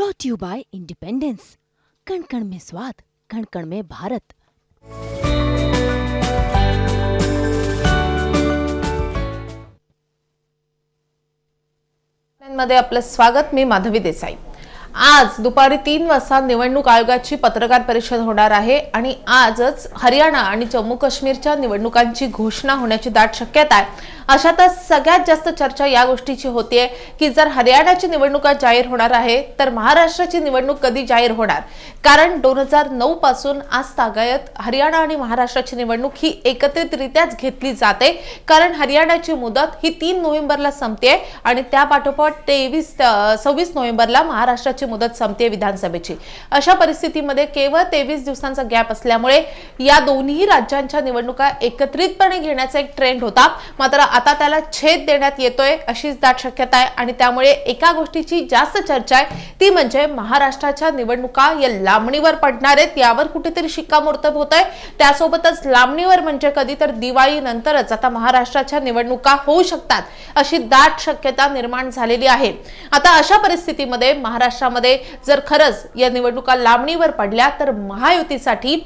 Brought you by independence कण कण में स्वाद कण कण में भारत मध्ये आपलं स्वागत मी माधवी देसाई. आज दुपारी तीन वाजता निवडणूक आयोगाची पत्रकार परिषद होणार आहे आणि आजच हरियाणा आणि जम्मू काश्मीरच्या निवडणुकांची घोषणा होण्याची दाट शक्यता आहे. अशातच सगळ्यात जास्त चर्चा या गोष्टीची होतीये की जर हरियाणाची निवडणुका जाहीर होणार आहे तर महाराष्ट्राची निवडणूक कधी जाहीर होणार? कारण दोन हजार नऊ पासून आज तागायत हरियाणा आणि महाराष्ट्राची निवडणूक ही एकत्रितरित्याच घेतली जाते. कारण हरियाणाची मुदत ही तीन नोव्हेंबरला संपते आणि त्यापाठोपाठ तेवीस सव्वीस नोव्हेंबरला महाराष्ट्राची मुदत संपते विधानसभेची. अशा परिस्थितीमध्ये केवळ तेवीस दिवसांचा गॅप असल्यामुळे या दोन्ही राज्यांच्या निवडणुका एकत्रितपणे घेण्याचा एक ट्रेंड होता. मात्र आता त्याला छेद देण्यात येतोय अशीच दाट शक्यता आहे आणि त्यामुळे एका गोष्टीची जास्त चर्चा आहे ती म्हणजे महाराष्ट्राच्या निवडणुका या लांबणीवर पडणार आहेत यावर कुठेतरी शिक्कामोर्तब होत आहे त्यासोबतच लांबणीवर म्हणजे कधी तर दिवाळी नंतरच आता महाराष्ट्राच्या निवडणुका होऊ शकतात अशी दाट शक्यता निर्माण झालेली आहे. आता अशा परिस्थितीमध्ये महाराष्ट्रामध्ये जर खरंच या निवडणुका लांबणीवर पडल्या तर महायुतीसाठी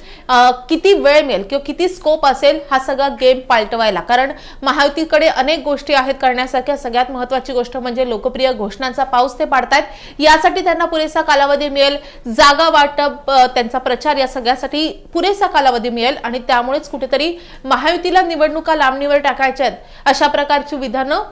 किती वेळ मिळेल किंवा किती स्कोप असेल हा सगळा गेम पालटवायला? कारण महायुतीकडे अनेक गोष्टी आहेत करण्यासारख्या. सगळ्यात महत्वाची गोष्ट म्हणजे लोकप्रिय घोषणांचा पाऊस ते पाडतायत. यासाठी त्यांना पुरेसा कालावधी मिळेल. जागा वाटप त्यांचा प्रचार या सगळ्यासाठी पुरेसा कालावधी मिळेल आणि त्यामुळेच कुठेतरी महायुतीला निवडणुका लांबणीवर टाकायच्या आहेत. अशा प्रकारची विधानं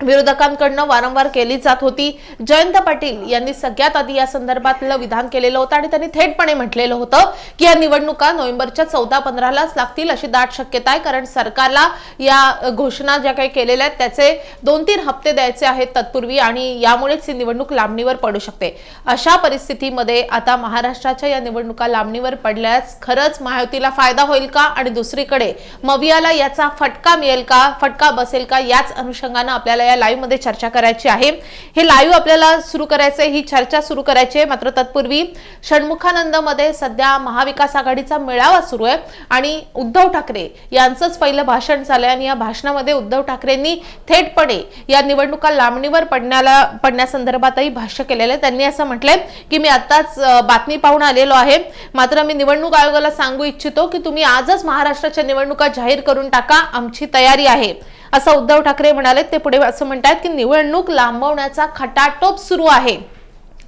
विरोधकांकडनं वारंवार केली जात होती. जयंत पाटील यांनी सगळ्यात आधी या संदर्भातलं विधान केलेलं होतं आणि त्यांनी थेटपणे म्हटलेलं होतं की या निवडणुका नोव्हेंबरच्या चौदा पंधरालाच लागतील अशी दाट शक्यता आहे. कारण सरकारला या घोषणा ज्या काही केलेल्या आहेत त्याचे दोन तीन हप्ते द्यायचे आहेत तत्पूर्वी आणि यामुळेच ही निवडणूक लांबणीवर पडू शकते. अशा परिस्थितीमध्ये आता महाराष्ट्राच्या या निवडणुका लांबणीवर पडल्यास खरंच महायुतीला फायदा होईल का? आणि दुसरीकडे मवियाला याचा फटका मिळेल का? फटका बसेल का? याच अनुषंगानं आपल्याला या लाईव्हमध्ये चर्चा करायची आहे. हे लाईव्ह आपल्याला सुरू करायचं आहे ही चर्चा सुरू करायची आहे. मात्र तत्पूर्वी षण्मुखानंदमध्ये सध्या महाविकास आघाडीचा मेळावा सुरू आहे आणि उद्धव ठाकरे यांचंच पहिलं भाषण झालंय आणि या भाषणामध्ये उद्धव ठाकरेंनी थेटपणे या निवडणुका लांबणीवर पडण्याला पडण्यासंदर्भातही भाष्य केलेलं आहे. त्यांनी असं म्हटलंय की मी आताच बातमी पाहून आलेलो आहे. मात्र मी निवडणूक आयोगाला सांगू इच्छितो की तुम्ही आजच महाराष्ट्राच्या निवडणुका जाहीर करून टाका. आमची तयारी आहे. असं उद्धव ठाकरे म्हणाले ते पुढे असं म्हणतात की निवडणूक लांबवण्याचा खटाटोप सुरू आहे.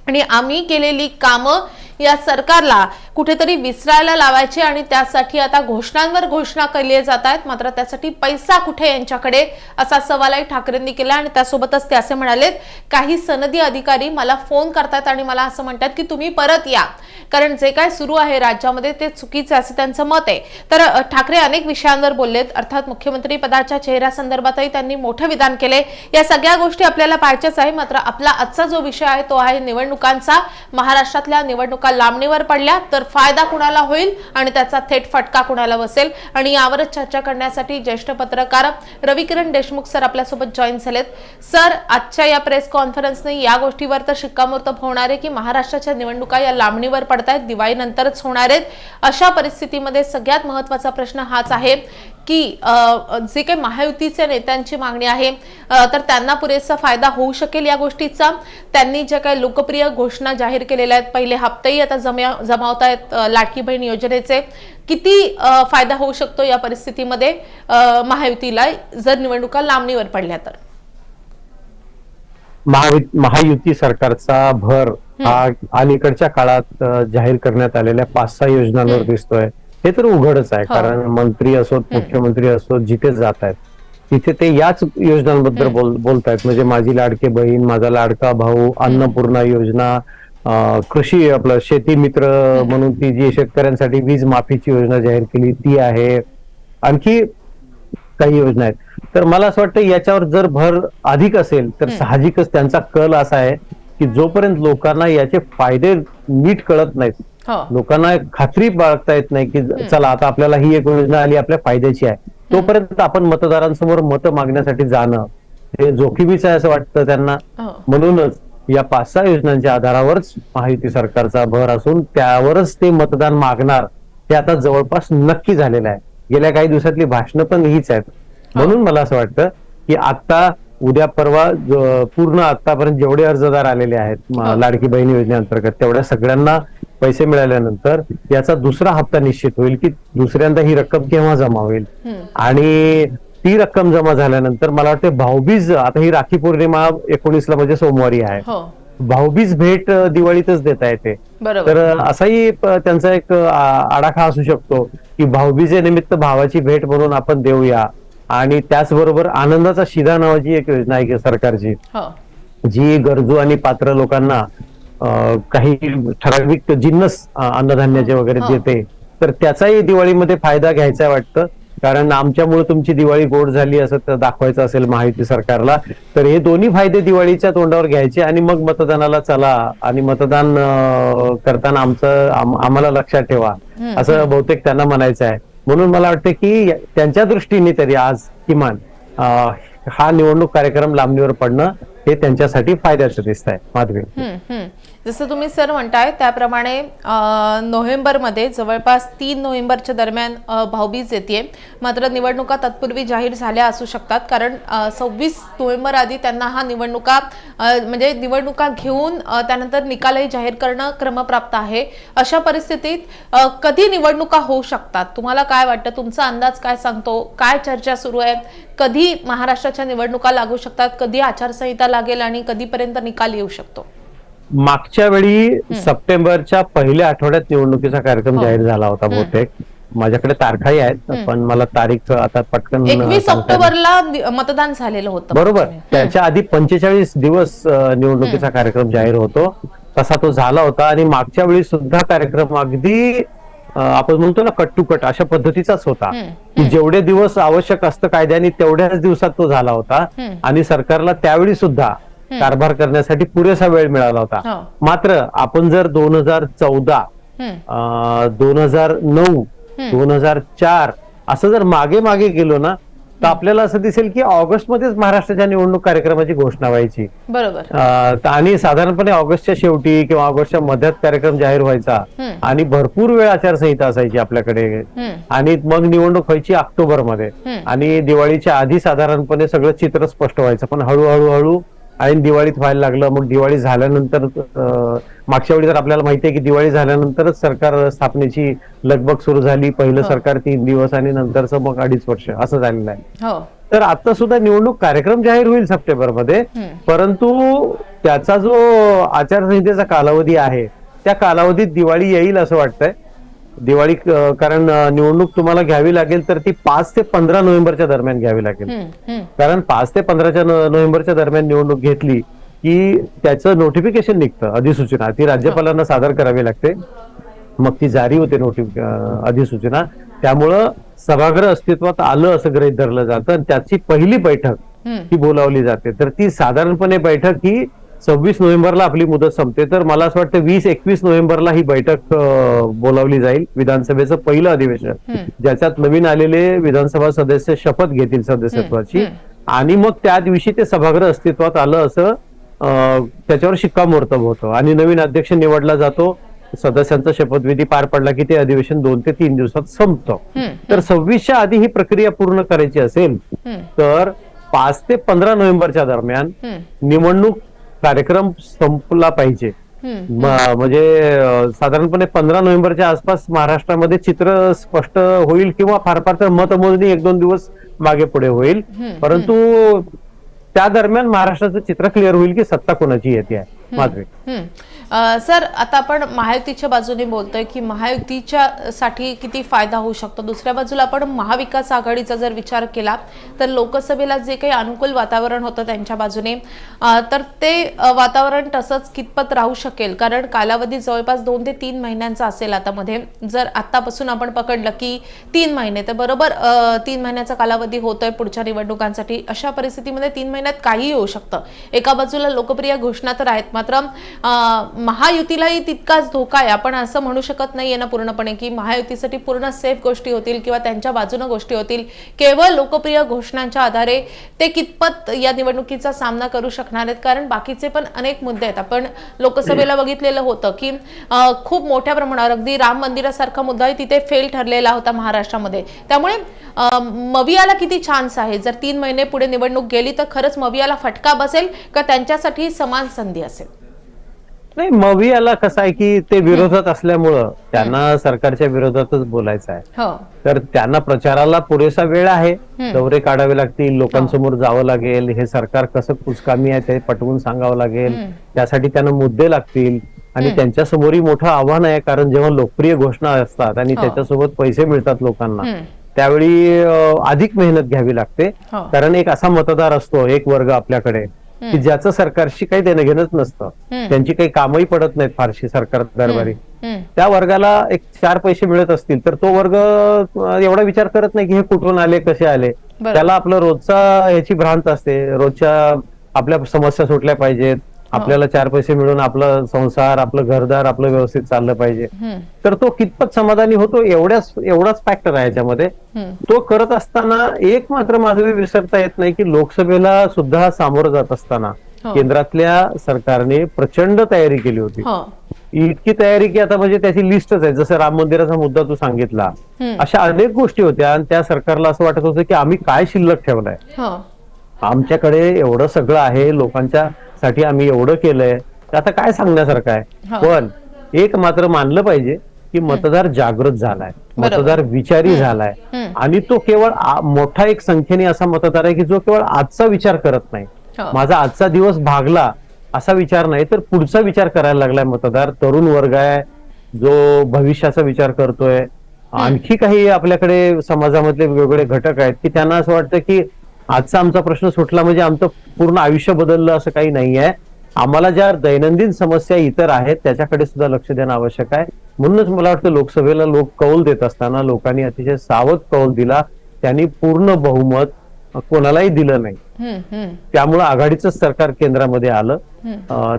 आणि आम्ही केलेली कामं या सरकारला कुठेतरी विसरायला लावायची आणि त्यासाठी आता घोषणांवर घोषणा केली जात आहेत. मात्र त्यासाठी पैसा कुठे यांच्याकडे असा सवालही ठाकरेंनी केला आणि त्यासोबतच ते असे म्हणालेत काही सनदी अधिकारी मला फोन करतात आणि मला असं म्हणतात की तुम्ही परत या. कारण जे काय सुरू आहे राज्यामध्ये ते चुकीचं असं त्यांचं मत आहे. तर ठाकरे अनेक विषयांवर बोललेत. अर्थात मुख्यमंत्री पदाच्या चेहऱ्यासंदर्भातही त्यांनी मोठं विधान केले या सगळ्या गोष्टी आपल्याला पाहायच्याच आहे मात्र आपला आजचा जो विषय आहे तो आहे निवडणुकांचा महाराष्ट्रातल्या निवडणुका लांबणीवर पडल्या तर फायदा कुणाला होईल आणि त्याचा थेट फटका कुणाला बसेल? आणि यावरच चर्चा करण्यासाठी ज्येष्ठ पत्रकार रविकिरण देशमुख सर आपल्यासोबत जॉईन झालेत. सर आजच्या या प्रेस कॉन्फरन्सने या गोष्टीवर तर शिक्कामोर्तब होणार आहे की महाराष्ट्राच्या निवडणुका या लांबणीवर पडतायत दिवाळीनंतरच होणार आहेत? अशा परिस्थितीमध्ये सगळ्यात महत्त्वाचा प्रश्न हाच आहे की जे काही महायुतीच्या नेत्यांची मागणी आहे तर त्यांना पुरेसा फायदा होऊ शकेल या गोष्टीचा? त्यांनी ज्या काही लोकप्रिय घोषणा जाहीर केलेल्या आहेत. पहिले हप्तेही आता जम्या जमावत आहेत लाडकी बहीण योजनेचे. किती फायदा होऊ शकतो या परिस्थितीमध्ये? महायुतीला जर निवडणुका लांबणीवर पडल्या तर. महायुती सरकारचा भर हा अलीकडच्या काळात जाहीर करण्यात आलेल्या पाच सहा योजनांवर दिसतोय. हे तर उघडच आहे. हो. कारण मंत्री असोत मुख्यमंत्री असोत जिथे जात आहेत. तिथे ते याच योजनांबद्दल बोल बोलतायत. म्हणजे माझी लाडके बहीण माझा लाडका भाऊ अन्नपूर्णा योजना कृषी आपलं शेती मित्र म्हणून ती जी शेतकऱ्यांसाठी वीज माफीची योजना जाहीर केली ती आहे. आणखी काही योजना आहेत. तर मला असं वाटतं याच्यावर जर भर अधिक असेल तर साहजिकच त्यांचा कल असा आहे की जोपर्यंत लोकांना याचे फायदे नीट कळत नाहीत हो. लोकांना खात्री बाळगता येत नाही की चला आता आपल्याला ही एक योजना आली आपल्या फायद्याची आहे. तोपर्यंत आपण मतदारांसमोर मत मागण्यासाठी जाणं हे जोखीमीचं आहे असं वाटतं त्यांना. हो. म्हणूनच या पाच सहा योजनांच्या आधारावरच महायुती सरकारचा भर असून त्यावरच ते मतदान मागणार हे आता जवळपास नक्की झालेलं आहे. गेल्या काही दिवसातली भाषणं पण हीच आहेत. म्हणून मला असं वाटतं की आता उद्या परवा पूर्ण आतापर्यंत जेवढे अर्जदार आलेले आहेत हो. लाडकी बहीण योजनेअंतर्गत तेवढ्या सगळ्यांना पैसे मिळाल्यानंतर याचा दुसरा हप्ता निश्चित होईल की दुसऱ्यांदा ही रक्कम केव्हा जमा होईल. आणि ती रक्कम जमा झाल्यानंतर मला वाटते भाऊबीज आता ही राखी पौर्णिमा एकोणीसला म्हणजे सोमवारी आहे. हो. भाऊबीज भेट दिवाळीतच देता येते. तर असाही त्यांचा एक आडाखा असू शकतो की भाऊबीजेनिमित्त भावाची भेट म्हणून आपण देऊया. आणि त्याचबरोबर आनंदाचा शिधा नावाची एक योजना आहे सरकारची. हो. जी गरजू आणि पात्र लोकांना काही ठराविक जिन्नस अन्नधान्याचे वगैरे हो. देते तर त्याचाही दिवाळीमध्ये फायदा घ्यायचा वाटतं. कारण आमच्यामुळे तुमची दिवाळी गोड झाली असं तर दाखवायचं असेल महायुती सरकारला तर हे दोन्ही फायदे दिवाळीच्या तोंडावर घ्यायचे आणि मग मतदानाला चला आणि मतदान करताना आमचं आम- आम्हाला लक्षात ठेवा. असं बहुतेक त्यांना म्हणायचं आहे. म्हणून मला वाटतं की त्यांच्या दृष्टीने तरी आज किमान हा निवडणूक कार्यक्रम लांबणीवर पडणं हे त्यांच्यासाठी फायद्याचं दिसत आहे माधवी. जसं तुम्ही सर म्हणताय त्याप्रमाणे नोव्हेंबरमध्ये जवळपास तीन नोव्हेंबरच्या दरम्यान भाऊबीज येते मात्र निवडणुका तत्पूर्वी जाहीर झाल्या असू शकतात कारण सव्वीस नोव्हेंबर आधी त्यांना हा निवडणुका म्हणजे निवडणुका घेऊन त्यानंतर निकालही जाहीर करणं क्रमप्राप्त आहे. अशा परिस्थितीत कधी निवडणुका होऊ शकतात? तुम्हाला काय वाटतं? तुमचा अंदाज काय सांगतो? काय चर्चा सुरू आहेत कधी महाराष्ट्राच्या निवडणुका लागू शकतात? कधी आचारसंहिता लागेल आणि कधीपर्यंत निकाल येऊ शकतो? मागच्या वेळी सप्टेंबरच्या पहिल्या आठवड्यात निवडणुकीचा कार्यक्रम हो. जाहीर झाला होता बहुतेक. माझ्याकडे तारखाही आहेत पण मला तारीख आता पटकन एकवीस. ऑक्टोबरला मतदान झालेलं होतं. बरोबर. त्याच्या आधी पंचेचाळीस दिवस निवडणुकीचा कार्यक्रम जाहीर होतो. तसा तो झाला होता आणि मागच्या वेळी सुद्धा कार्यक्रम अगदी आपण म्हणतो ना कट टू कट अशा पद्धतीचाच होता. की जेवढे दिवस आवश्यक असतं कायद्याने तेवढ्याच दिवसात तो झाला होता. आणि सरकारला त्यावेळी सुद्धा कारभार करण्यासाठी पुरेसा वेळ मिळाला होता हो. मात्र आपण जर दोन हजार चौदा. दोन हजार नऊ दोन हजार चार असं जर मागे मागे गेलो ना तर आपल्याला असं दिसेल की ऑगस्टमध्येच महाराष्ट्राच्या निवडणूक कार्यक्रमाची घोषणा व्हायची बरोबर आणि साधारणपणे ऑगस्टच्या शेवटी किंवा ऑगस्टच्या मध्यात कार्यक्रम जाहीर व्हायचा. आणि भरपूर वेळ आचारसंहिता असायची आपल्याकडे. आणि मग निवडणूक व्हायची ऑक्टोबरमध्ये. आणि दिवाळीच्या आधी साधारणपणे सगळं चित्र स्पष्ट व्हायचं पण हळूहळू हळू आणि दिवाळीत व्हायला लागलं मग दिवाळी झाल्यानंतर मागच्या वेळी तर आपल्याला माहिती आहे की दिवाळी झाल्यानंतरच सरकार स्थापनेची लगबग सुरू झाली. पहिलं हो. सरकार तीन दिवस आणि नंतरचं मग अडीच वर्ष असं झालेलं आहे. हो. तर आता सुद्धा निवडणूक कार्यक्रम जाहीर होईल सप्टेंबरमध्ये. परंतु त्याचा जो आचारसंहितेचा कालावधी आहे त्या कालावधीत दिवाळी येईल असं वाटतंय. दिवाळी कारण निवडणूक तुम्हाला घ्यावी लागेल तर ती पाच ते पंधरा नोव्हेंबरच्या दरम्यान घ्यावी लागेल. कारण पाच ते पंधराच्या नोव्हेंबरच्या दरम्यान निवडणूक घेतली की त्याचं नोटिफिकेशन निघतं अधिसूचना. ती राज्यपालांना सादर करावी लागते. मग ती जारी होते नोटिफ अधिसूचना. त्यामुळं सभागृह अस्तित्वात आलं असं गृहीत धरलं जातं. आणि त्याची पहिली बैठक. ही बोलावली जाते. तर ती साधारणपणे बैठक ही सव्वीस नोव्हेंबरला आपली मुदत संपते तर मला असं वाटतं वीस एकवीस नोव्हेंबरला ही बैठक बोलावली जाईल विधानसभेचं पहिलं अधिवेशन. ज्याच्यात नवीन आलेले विधानसभा सदस्य शपथ घेतील सदस्यत्वाची. आणि मग त्या दिवशी ते सभागृह अस्तित्वात आलं असं त्याच्यावर शिक्कामोर्तब होतं आणि नवीन अध्यक्ष निवडला जातो सदस्यांचा शपथविधी पार पडला की ते अधिवेशन दोन ते तीन दिवसात संपतं. तर सव्वीसच्या आधी ही प्रक्रिया पूर्ण करायची असेल. तर पाच ते पंधरा नोव्हेंबरच्या दरम्यान. निवडणूक कार्यक्रम संपला पाहिजे. म्हणजे साधारणपणे पंधरा नोव्हेंबरच्या आसपास महाराष्ट्रामध्ये चित्र स्पष्ट होईल किंवा फार फार तर मतमोजणी एक दोन दिवस मागे पुढे होईल. परंतु त्या दरम्यान महाराष्ट्राचं चित्र क्लिअर होईल की सत्ता कोणाची येते आहे. माधवी सर आता आपण महायुतीच्या बाजूने बोलतोय की महायुतीच्या साठी किती फायदा होऊ शकतो? दुसऱ्या बाजूला आपण महाविकास आघाडीचा जर विचार केला तर लोकसभेला जे काही अनुकूल वातावरण होतं त्यांच्या बाजूने तर ते वातावरण तसंच कितपत राहू शकेल? कारण कालावधी जवळपास दोन ते तीन महिन्यांचा असेल आता मध्ये जर आतापासून आपण पकडलं की तीन महिने तर बरोबर तीन महिन्याचा कालावधी होतोय पुढच्या निवडणुकांसाठी. अशा परिस्थितीमध्ये तीन महिन्यात काही होऊ शकतं. एका बाजूला लोकप्रिय घोषणा तर आहेत. मात्र महायुतीलाही तितकाच धोका आहे. आपण असं म्हणू शकत नाहीये ना पूर्णपणे की महायुतीसाठी पूर्ण सेफ गोष्टी होतील किंवा त्यांच्या बाजूनं गोष्टी होतील. केवळ लोकप्रिय घोषणांच्या आधारे ते कितपत या निवडणुकीचा सामना करू शकणार आहेत? कारण बाकीचे पण अनेक मुद्दे आहेत. आपण लोकसभेला बघितलेलं होतं की खूप मोठ्या प्रमाणावर अगदी राम मंदिरासारखा मुद्दाही तिथे फेल ठरलेला होता महाराष्ट्रामध्ये. त्यामुळे मवियाला किती चान्स आहे? जर तीन महिने पुढे निवडणूक गेली तर खरंच मवियाला फटका बसेल का? त्यांच्यासाठी समान संधी असेल. नाही मवियाला कसं आहे की ते विरोधात असल्यामुळं त्यांना सरकारच्या विरोधातच बोलायचं आहे. हो. तर त्यांना प्रचाराला पुरेसा वेळ आहे. दौरे काढावे लागतील लोकांसमोर जावं लागेल हे सरकार कसं कुचकामी आहे ते पटवून सांगावं लागेल. त्यासाठी त्यांना मुद्दे लागतील. आणि त्यांच्या समोरही मोठं आव्हान आहे कारण जेव्हा लोकप्रिय घोषणा असतात आणि हो. त्याच्यासोबत पैसे मिळतात लोकांना. त्यावेळी अधिक मेहनत घ्यावी लागते. हो. कारण एक असा मतदार असतो एक वर्ग आपल्याकडे की ज्याचं सरकारशी काही देणं घेणंच नसतं. त्यांची काही कामही पडत नाहीत फारशी सरकार दरबारी. त्या वर्गाला एक चार पैसे मिळत असतील तर तो वर्ग एवढा विचार करत नाही की हे कुठून आले कसे आले. त्याला आपलं रोजचा ह्याची भ्रांत असते रोजच्या आपल्या समस्या सुटल्या पाहिजेत. आपल्याला चार पैसे मिळून आपलं संसार आपलं घरदार आपलं व्यवस्थित चाललं पाहिजे. तर तो कितपत समाधानी होतो एवढ्याच एवढाच फॅक्टर आहे याच्यामध्ये. तो करत असताना एक मात्र माझं विसरता येत नाही की लोकसभेला सुद्धा सामोरं जात असताना हो. केंद्रातल्या सरकारने प्रचंड तयारी केली होती. हो. इतकी तयारी की आता म्हणजे त्याची लिस्टच आहे. जसं राम मंदिराचा मुद्दा तू सांगितला. अशा अनेक गोष्टी होत्या आणि त्या सरकारला असं वाटत होतं की आम्ही काय शिल्लक ठेवलंय? हो. आमच्याकडे एवढं सगळं आहे. लोकांच्या साठी आम्ही एवढं केलंय. तर आता काय सांगण्यासारखं आहे. पण एक मात्र मानलं पाहिजे की मतदार जागृत झालाय. मतदार विचारी झालाय. आणि तो केवळ मोठा एक संख्येने असा मतदार आहे की जो केवळ आजचा विचार करत नाही. हो. माझा आजचा दिवस भागला असा विचार नाही तर पुढचा विचार करायला लागलाय मतदार. तरुण वर्ग आहे जो भविष्याचा विचार करतोय. आणखी काही आपल्याकडे समाजामधले वेगवेगळे घटक आहेत की त्यांना असं वाटतं की आजचा आमचा प्रश्न सुटला म्हणजे आमचं पूर्ण आयुष्य बदललं असं काही नाहीये. आम्हाला ज्या दैनंदिन समस्या इतर आहेत त्याच्याकडे सुद्धा लक्ष देणं आवश्यक आहे. म्हणूनच मला वाटतं लोकसभेला लोक कौल देत असताना लोकांनी अतिशय सावध कौल दिला. त्यांनी पूर्ण बहुमत कोणालाही दिलं नाही. त्यामुळं आघाडीचं सरकार केंद्रामध्ये आलं.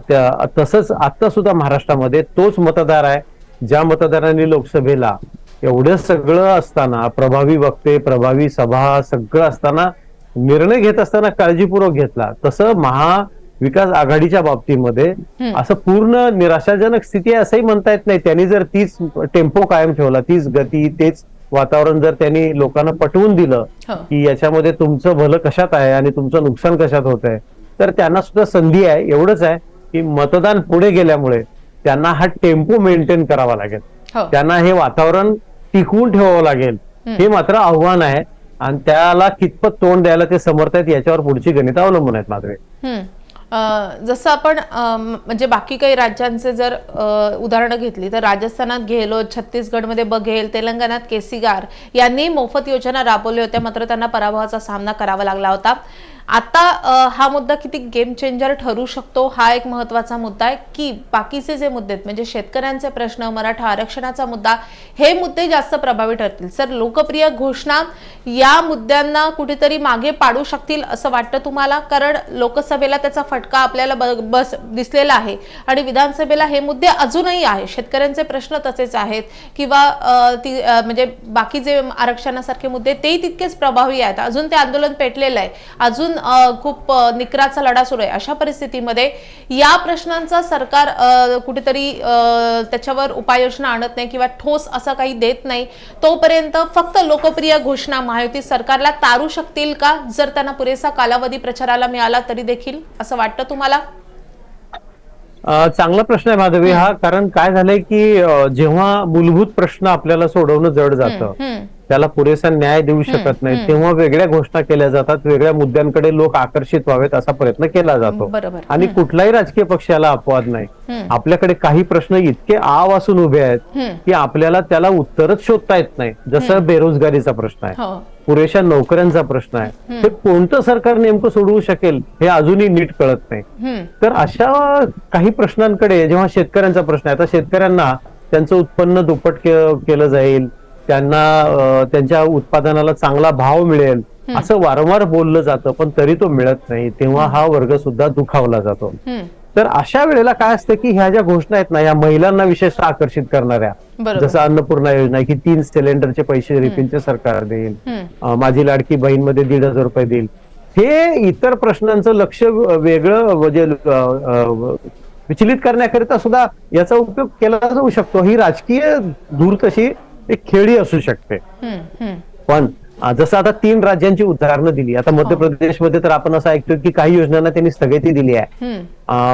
त्या तसंच आता सुद्धा महाराष्ट्रामध्ये तोच मतदार आहे. ज्या मतदारांनी लोकसभेला एवढं सगळं असताना प्रभावी वक्ते प्रभावी सभा सगळं असताना निर्णय घेत असताना काळजीपूर्वक घेतला. तसं महाविकास आघाडीच्या बाबतीमध्ये असं पूर्ण निराशाजनक स्थिती आहे असंही म्हणता येत नाही. त्यांनी जर तीच टेम्पो कायम ठेवला तीच गती तेच वातावरण जर त्यांनी लोकांना पटवून दिलं हो. की याच्यामध्ये तुमचं भलं कशात आहे आणि तुमचं नुकसान कशात होत आहे तर त्यांना सुद्धा संधी आहे एवढंच आहे की मतदान पुढे गेल्यामुळे त्यांना हा टेम्पो मेंटेन करावा लागेल. हो. त्यांना हे वातावरण टिकवून ठेवावं लागेल. हे मात्र आव्हान आहे. आणि त्याला कितपत तोंड द्यायला ते समर्थ आहेत याच्यावर पुढची गणित अवलंबून आहेत माधवे हम्म. अं, जसं आपण म्हणजे बाकी काही राज्यांचे जर उदाहरणं घेतली तर राजस्थानात गेहलोत छत्तीसगडमध्ये बघेल तेलंगणात केसीगार यांनी मोफत योजना राबवल्या होत्या मात्र त्यांना पराभवाचा सामना करावा लागला होता आता हा मुद्दा किती गेम चेंजर ठरू शकतो हा एक महत्त्वाचा मुद्दा आहे की बाकीचे जे मुद्दे आहेत म्हणजे शेतकऱ्यांचे प्रश्न मराठा आरक्षणाचा मुद्दा हे मुद्दे जास्त प्रभावी ठरतील. सर लोकप्रिय घोषणा या मुद्द्यांना कुठेतरी मागे पाडू शकतील असं वाटतं तुम्हाला? कारण लोकसभेला त्याचा फटका आपल्याला ब- बस दिसलेला आहे आणि विधानसभेला हे मुद्दे अजूनही आहे शेतकऱ्यांचे प्रश्न तसेच आहेत किंवा ती म्हणजे बाकी जे आरक्षणासारखे मुद्दे तेही तितकेच प्रभावी आहेत. अजून ते आंदोलन पेटलेलं आहे. अजून खूप निकराचा लढा सुरू आहे. अशा परिस्थितीमध्ये या प्रश्नांचा सरकार कुठेतरी त्याच्यावर उपाययोजना आणत नाही किंवा ठोस असं काही देत नाही तोपर्यंत फक्त लोकप्रिय घोषणा महायुती सरकारला तारू शकतील का? जर त्यांना पुरेसा कालावधी प्रचाराला मिळाला तरी देखील असं वाटतं तुम्हाला? चांगला प्रश्न आहे माधवी हा कारण काय झालंय की जेव्हा मूलभूत प्रश्न आपल्याला सोडवणं जड जातं त्याला पुरेसा न्याय देऊ शकत नाही. तेव्हा वेगळ्या घोषणा केल्या जातात वेगळ्या मुद्द्यांकडे लोक आकर्षित व्हावेत असा प्रयत्न केला जातो. आणि कुठलाही राजकीय पक्षाला अपवाद नाही. आपल्याकडे काही प्रश्न इतके आव असून उभे आहेत. की आपल्याला त्याला उत्तरच शोधता येत नाही. जसं बेरोजगारीचा प्रश्न आहे. हो. पुरेशा नोकऱ्यांचा प्रश्न आहे. हे कोणतं सरकार नेमकं सोडवू शकेल हे अजूनही नीट कळत नाही. तर अशा काही प्रश्नांकडे जेव्हा शेतकऱ्यांचा प्रश्न आहे आता शेतकऱ्यांना त्यांचं उत्पन्न दुप्पट केलं जाईल त्यांना त्यांच्या उत्पादनाला चांगला भाव मिळेल असं वारंवार बोललं जातं पण तरी तो मिळत नाही. तेव्हा हा वर्ग सुद्धा दुखावला जातो. तर अशा वेळेला काय असतं की ह्या ज्या घोषणा आहेत ना या महिलांना विशेषतः आकर्षित करणाऱ्या जसं अन्नपूर्णा योजना की तीन सिलेंडरचे पैसे रिफिलचे सरकार देईल. माझी लाडकी बहीणमध्ये दीड हजार रुपये देईल. हे इतर प्रश्नांचं लक्ष वेगळं म्हणजे विचलित करण्याकरिता सुद्धा याचा उपयोग केला जाऊ शकतो. ही राजकीय दूर तशी एक खेळी असू शकते. पण जसं आता तीन राज्यांची उदाहरणं दिली आता मध्य प्रदेशमध्ये तर आपण असं ऐकतो की काही योजनांना त्यांनी स्थगिती दिली आहे.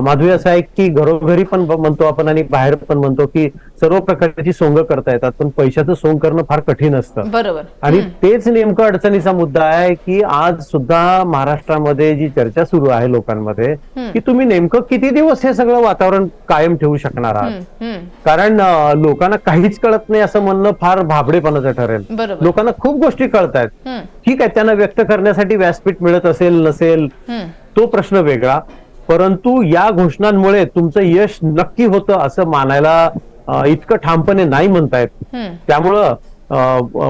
माधुरी असं आहे की घरोघरी पण म्हणतो आपण आणि बाहेर पण म्हणतो की सर्व प्रकारची सोंग करता येतात पण पैशाचं सोंग करणं फार कठीण असतं. बरोबर. आणि तेच नेमकं अडचणीचा मुद्दा आहे की आज सुद्धा महाराष्ट्रामध्ये जी चर्चा सुरू आहे लोकांमध्ये की तुम्ही नेमकं किती दिवस हे सगळं वातावरण कायम ठेवू शकणार आहात. कारण लोकांना काहीच कळत नाही असं म्हणणं फार भाबडेपणाचं ठरेल. लोकांना खूप गोष्टी कळत आहेत हम्म, ठीक आहे त्यांना व्यक्त करण्यासाठी व्यासपीठ मिळत असेल नसेल. तो प्रश्न वेगळा. परंतु या घोषणांमुळे तुमचं यश नक्की होतं असं मानायला इतकं ठामपणे नाही म्हणतायत. त्यामुळं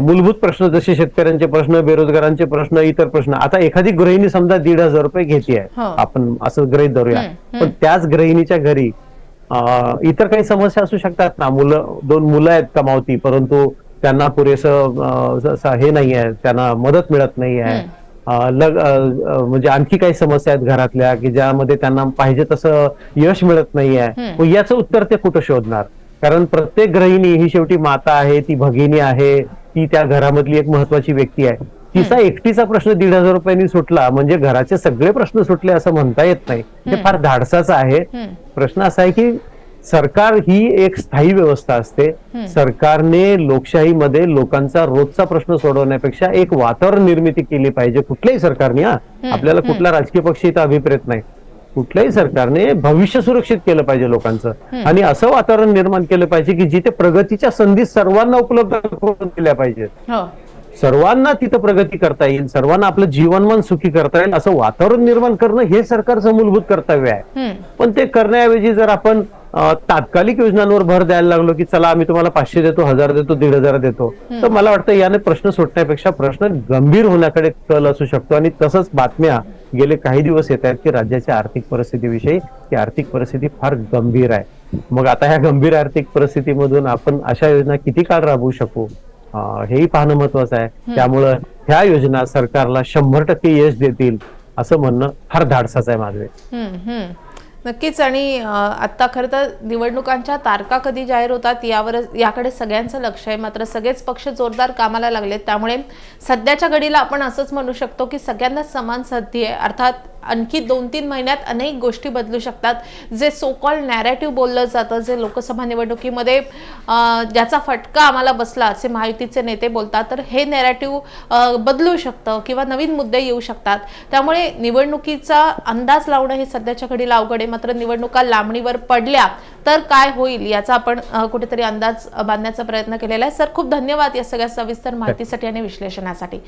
मूलभूत प्रश्न जसे शेतकऱ्यांचे प्रश्न बेरोजगारांचे प्रश्न इतर प्रश्न आता एखादी गृहिणी समजा दीड हजार रुपये घेते हो. आपण असं गृहित धरूया. पण त्याच गृहिणीच्या घरी इतर काही समस्या असू शकतात ना? मुलं दोन मुलं आहेत कमावती परंतु त्यांना पुरेसं हे नाही आहे त्यांना मदत मिळत नाही आहे. म्हणजे आणखी काही समस्या आहेत घरातल्या की ज्यामध्ये त्यांना पाहिजे तसं यश मिळत नाही आहे. याचं उत्तर ते कुठं शोधणार? कारण प्रत्येक गृहिणी ही शेवटी माता आहे ती भगिनी आहे ती त्या घरामधली एक महत्वाची व्यक्ती आहे. तिचा एकटीचा प्रश्न दीड हजार रुपयांनी सुटला म्हणजे घराचे सगळे प्रश्न सुटले असं म्हणता येत नाही. हे फार धाडसाचं आहे. प्रश्न असा आहे की सरकार ही एक स्थायी व्यवस्था असते. सरकारने लोकशाहीमध्ये लोकांचा रोजचा प्रश्न सोडवण्यापेक्षा एक वातावरण निर्मिती केली पाहिजे कुठल्याही सरकारने हा. आपल्याला कुठला राजकीय पक्ष इथं अभिप्रेत नाही. कुठल्याही सरकारने भविष्य सुरक्षित केलं पाहिजे लोकांचं. आणि असं वातावरण निर्माण केलं पाहिजे की जिथे प्रगतीच्या संधी सर्वांना उपलब्ध करून दिल्या पाहिजेत. हो. सर्वांना तिथं प्रगती करता येईल सर्वांना आपलं जीवनमान सुखी करता येईल असं वातावरण निर्माण करणं हे सरकारचं मूलभूत कर्तव्य आहे. पण ते करण्याऐवजी जर आपण तात्कालिक योजनांवर भर द्यायला लागलो की चला आम्ही तुम्हाला पाचशे देतो हजार देतो दीड हजार देतो तर मला वाटतं याने प्रश्न सुटण्यापेक्षा प्रश्न गंभीर होण्याकडे कल असू शकतो. आणि तसंच बातम्या गेले काही दिवस येत आहेत की राज्याच्या आर्थिक परिस्थितीविषयी ती आर्थिक परिस्थिती फार गंभीर आहे. मग आता ह्या गंभीर आर्थिक परिस्थितीमधून आपण अशा योजना किती काळ राबवू शकू? हेही पाहणं महत्वाचं आहे. त्यामुळं ह्या योजना सरकारला शंभर टक्के यश देतील असं म्हणणं फार धाडसाचं आहे माझे. नक्कीच. आणि आता खरं तर निवडणुकांच्या तारखा कधी जाहीर होतात यावर याकडे सगळ्यांचं लक्ष आहे. मात्र सगळेच पक्ष जोरदार कामाला लागलेत. त्यामुळे सध्याच्या घडीला आपण असंच म्हणू शकतो की सगळ्यांना समान संधी आहे. अर्थात आणखी दोन तीन महिन्यात अनेक गोष्टी बदलू शकतात. जे सो कॉल नॅरेटिव्ह बोललं जातं जे लोकसभा निवडणुकीमध्ये ज्याचा फटका आम्हाला बसला असे महायुतीचे नेते बोलतात तर हे नॅरेटिव्ह बदलू शकतं किंवा नवीन मुद्दे येऊ शकतात. त्यामुळे निवडणुकीचा अंदाज लावणं हे सध्याच्या घडीला अवघड आहे. मात्र निवडणुका लांबणीवर पडल्या तर काय होईल याचा आपण कुठेतरी अंदाज बांधण्याचा प्रयत्न केलेला आहे. सर खूप धन्यवाद या सगळ्या सविस्तर माहितीसाठी आणि विश्लेषणासाठी.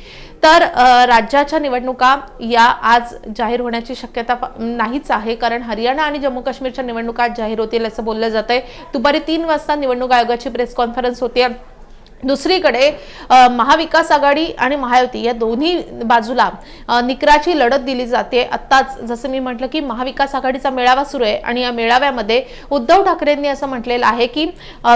तर राज्याच्या निवडणुका या आज जाहीर होण्याची शक्यता नाहीच आहे. कारण हरियाणा आणि जम्मू काश्मीरच्या निवडणुका जाहीर होतील असं बोललं जात आहे दुपारी तीन वाजता निवडणूक आयोगाची प्रेस कॉन्फरन्स होती. दुसरीकडे महाविकास आघाडी आणि महायुती या दोन्ही बाजूला निकराची लढत दिली जाते. आत्ताच जसं मी म्हटलं की महाविकास आघाडीचा मेळावा सुरू आहे आणि या मेळाव्यामध्ये उद्धव ठाकरेंनी असं म्हटलेलं आहे की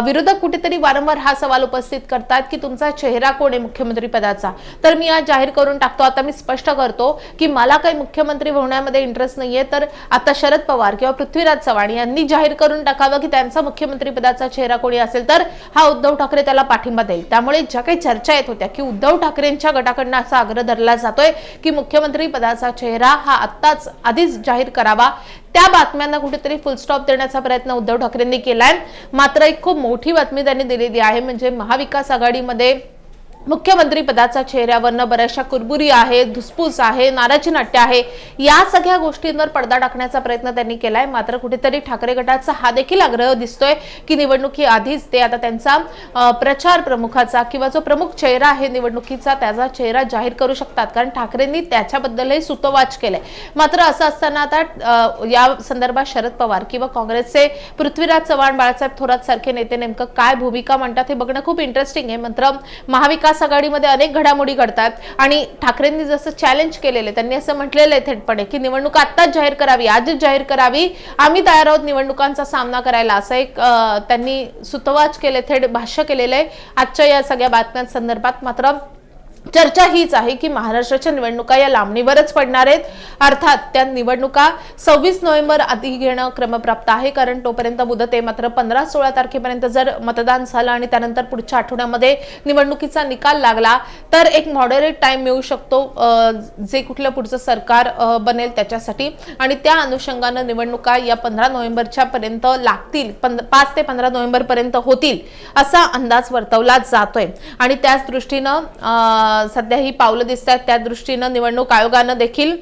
विरोधक कुठेतरी वारंवार हा सवाल उपस्थित करतात की तुमचा चेहरा कोण आहे मुख्यमंत्री पदाचा? तर मी आज जाहीर करून टाकतो. आता मी स्पष्ट करतो की मला काही मुख्यमंत्री होण्यामध्ये इंटरेस्ट नाहीये. तर आता शरद पवार किंवा पृथ्वीराज चव्हाण यांनी जाहीर करून टाकावं की त्यांचा मुख्यमंत्री पदाचा चेहरा कोणी असेल तर हा उद्धव ठाकरे त्याला पाठिंबा देईल त्यामुळे ज्या काही चर्चा येत होत्या की उद्धव ठाकरेंच्या गटाकडनं असा आग्रह धरला जातोय की मुख्यमंत्री पदाचा चेहरा हा आत्ताच आधीच जाहीर करावा. त्या बातम्यांना कुठेतरी फुलस्टॉप देण्याचा प्रयत्न उद्धव ठाकरेंनी केलाय. मात्र एक खूप मोठी बातमी त्यांनी दिलेली आहे म्हणजे महाविकास आघाडीमध्ये मुख्यमंत्री पदाचा चेहऱ्यावरनं बऱ्याचशा कुरबुरी आहे धुसफूस आहे नाराजी नाट्य आहे. या सगळ्या गोष्टींवर पडदा टाकण्याचा प्रयत्न त्यांनी केलाय. मात्र कुठेतरी ठाकरे गटाचा हा देखील आग्रह दिसतोय की निवडणुकी आधीच ते आता त्यांचा प्रचार प्रमुखाचा किंवा जो प्रमुख चेहरा आहे निवडणुकीचा त्याचा चेहरा जाहीर करू शकतात. कारण ठाकरेंनी त्याच्याबद्दलही सुतोवाच केलंय. मात्र असं असताना आता या संदर्भात शरद पवार किंवा काँग्रेसचे पृथ्वीराज चव्हाण बाळासाहेब थोरात सारखे नेते नेमकं काय भूमिका म्हणतात हे बघणं खूप इंटरेस्टिंग आहे. मात्र महाविकास महाविकास आघाडीमध्ये अनेक घडामोडी घडतात. आणि ठाकरेंनी जसं चॅलेंज केलेलं आहे त्यांनी असं म्हटलेलं आहे थेटपणे की निवडणूक आत्ताच जाहीर करावी आजच जाहीर करावी. आम्ही तयार आहोत निवडणुकांचा सामना करायला असं एक त्यांनी सुतवाच केले थेट भाष्य केलेलं आहे. आजच्या या सगळ्या बातम्यांसंदर्भात मात्र चर्चा हीच आहे की महाराष्ट्राच्या निवडणुका या लांबणीवरच पडणार आहेत. अर्थात त्या निवडणुका सव्वीस नोव्हेंबर आधी घेणं क्रमप्राप्त आहे कारण तोपर्यंत मुदत आहे मात्र पंधरा सोळा तारखेपर्यंत जर मतदान झालं आणि त्यानंतर पुढच्या आठवड्यामध्ये निवडणुकीचा निकाल लागला तर एक मॉडरेट टाइम मिळू शकतो जे कुठलं पुढचं सरकार बनेल त्याच्यासाठी. आणि त्या अनुषंगानं निवडणुका या पंधरा नोव्हेंबरच्या पर्यंत लागतील पाच ते पंधरा नोव्हेंबरपर्यंत होतील असा अंदाज वर्तवला जातोय. आणि त्याच दृष्टीनं सध्या ही पावलं दिसत आहेत त्या दृष्टीनं निवडणूक आयोगानं देखील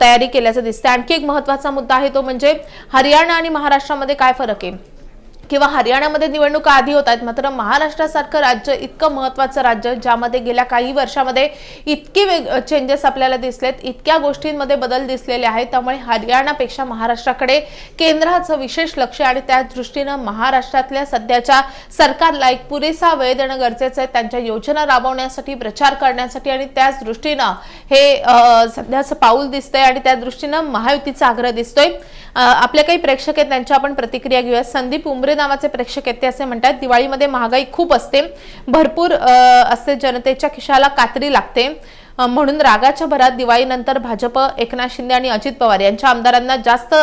तयारी केल्याचं दिसतंय. आणखी एक महत्त्वाचा मुद्दा आहे तो म्हणजे हरियाणा आणि महाराष्ट्रामध्ये काय फरक आहे? किंवा हरियाणामध्ये निवडणुका आधी होत आहेत मात्र महाराष्ट्रासारखं राज्य इतकं महत्वाचं राज्य ज्यामध्ये गेल्या काही वर्षामध्ये इतके वेग चेंजेस आपल्याला दिसलेत इतक्या गोष्टींमध्ये बदल दिसलेले आहेत. त्यामुळे हरियाणापेक्षा महाराष्ट्राकडे केंद्राचं विशेष लक्ष आणि त्या दृष्टीनं महाराष्ट्रातल्या सध्याच्या सरकारला एक पुरेसा वेळ देणं गरजेचं आहे. त्यांच्या योजना राबवण्यासाठी प्रचार करण्यासाठी आणि त्याच दृष्टीनं हे सध्याचं पाऊल दिसतंय आणि त्या दृष्टीनं महायुतीचा आग्रह दिसतोय. आपल्या आपले काही प्रेक्षक आहेत त्यांच्या आपण प्रतिक्रिया घेऊया संदीप उमरे नावाचे प्रेक्षक येते असे म्हणतात. दिवाळीमध्ये महागाई खूप असते. भरपूर असते जनतेच्या खिशाला कात्री लागते. म्हणून रागाच्या भरात दिवाळीनंतर भाजप एकनाथ शिंदे आणि अजित पवार यांच्या आमदारांना जास्त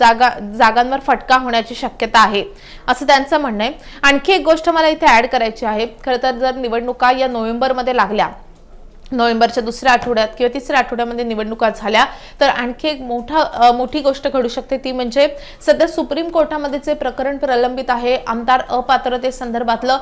जागा जागांवर फटका होण्याची शक्यता आहे असं त्यांचं म्हणणं आहे. आणखी एक गोष्ट मला इथे ऍड करायची आहे. खरं तर जर निवडणुका या नोव्हेंबरमध्ये लागल्या नोव्हेंबरच्या दुसऱ्या आठवड्यात किंवा तिसऱ्या आठवड्यामध्ये निवडणुका झाल्या तर आणखी एक मोठा मोठी गोष्ट घडू शकते ती म्हणजे सध्या सुप्रीम कोर्टामध्ये जे प्रकरण प्रलंबित आहे आमदार अपात्रते संदर्भातलं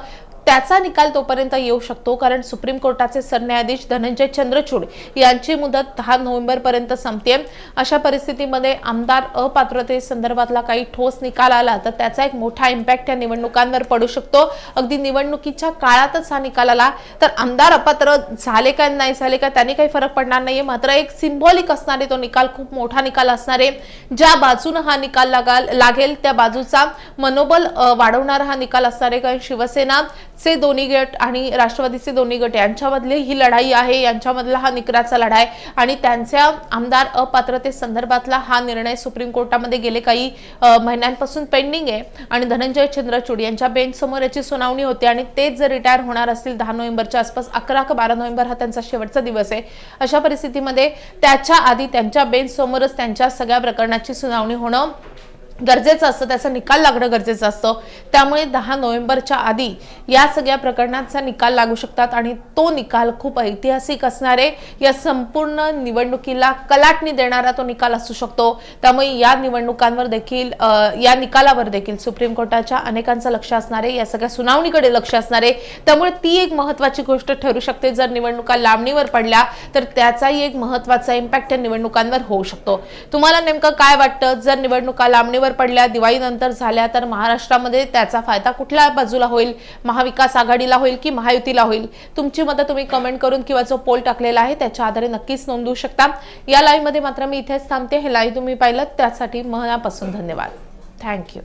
त्याचा निकाल तोपर्यंत येऊ शकतो कारण सुप्रीम कोर्टाचे सरन्यायाधीश धनंजय चंद्रचूड यांची मुदत दहा नोव्हेंबर पर्यंत संपते अशा परिस्थितीमध्ये आमदार अपात्रते संदर्भातला काही ठोस निकाल आला तर त्याचा एक मोठा इम्पॅक्ट या निवडणुकांवर पडू शकतो. अगदी निवडणुकीच्या काळातच हा निकाल आला तर आमदार अपात्र झाले का नाही झाले का त्यांनी काही फरक पडणार नाहीये. मात्र एक सिम्बॉलिक असणारे तो निकाल खूप मोठा निकाल असणारे ज्या बाजूनं हा निकाल लागाल लागेल त्या बाजूचा मनोबल वाढवणारा हा निकाल असणार आहे कारण शिवसेना चे दोन्ही गट आणि राष्ट्रवादीचे दोन्ही गट यांच्यामधली ही लढाई आहे. यांच्यामधला हा निकराचा लढा आहे आणि त्यांच्या आमदार अपात्रते संदर्भातला हा निर्णय सुप्रीम कोर्टामध्ये गेले काही महिन्यांपासून पेंडिंग आहे. आणि धनंजय चंद्रचूड यांच्या बेंच समोर याची सुनावणी होते आणि तेच जर रिटायर होणार असतील दहा नोव्हेंबरच्या आसपास अकरा का बारा नोव्हेंबर हा त्यांचा शेवटचा दिवस आहे. अशा परिस्थितीमध्ये त्याच्या आधी त्यांच्या बेंच समोरच त्यांच्या सगळ्या प्रकरणाची सुनावणी होणं गरजेचं असतं त्याचा निकाल लागणं गरजेचं असतं. त्यामुळे दहा नोव्हेंबरच्या आधी या सगळ्या प्रकरणांचा निकाल लागू शकतात आणि तो निकाल खूप ऐतिहासिक असणारे या संपूर्ण निवडणुकीला कलाटणी देणारा तो निकाल असू शकतो. त्यामुळे या निवडणुकांवर देखील या निकालावर देखील सुप्रीम कोर्टाच्या अनेकांचं लक्ष असणारे या सगळ्या सुनावणीकडे लक्ष असणारे त्यामुळे ती एक महत्वाची गोष्ट ठरू शकते. जर निवडणुका लांबणीवर पडल्या तर त्याचाही एक महत्त्वाचा इम्पॅक्ट या निवडणुकांवर होऊ शकतो. तुम्हाला नेमकं काय वाटतं? जर निवडणुका लांबणीवर पडल्या दिवाळीनंतर झाल्या तर महाराष्ट्रामध्ये त्याचा फायदा कुठल्या बाजूला होईल? महाविकास आघाडीला होईल की महायुतीला होईल? तुमची मतं तुम्ही कमेंट करून किंवा जो पोल टाकलेला आहे त्याच्या आधारे नक्कीच नोंदवू शकता. या लाईव्हमध्ये मात्र मी इथेच थांबते. हे लाईव्ह तुम्ही पाहिलं त्यासाठी मनापासून धन्यवाद. थँक्यू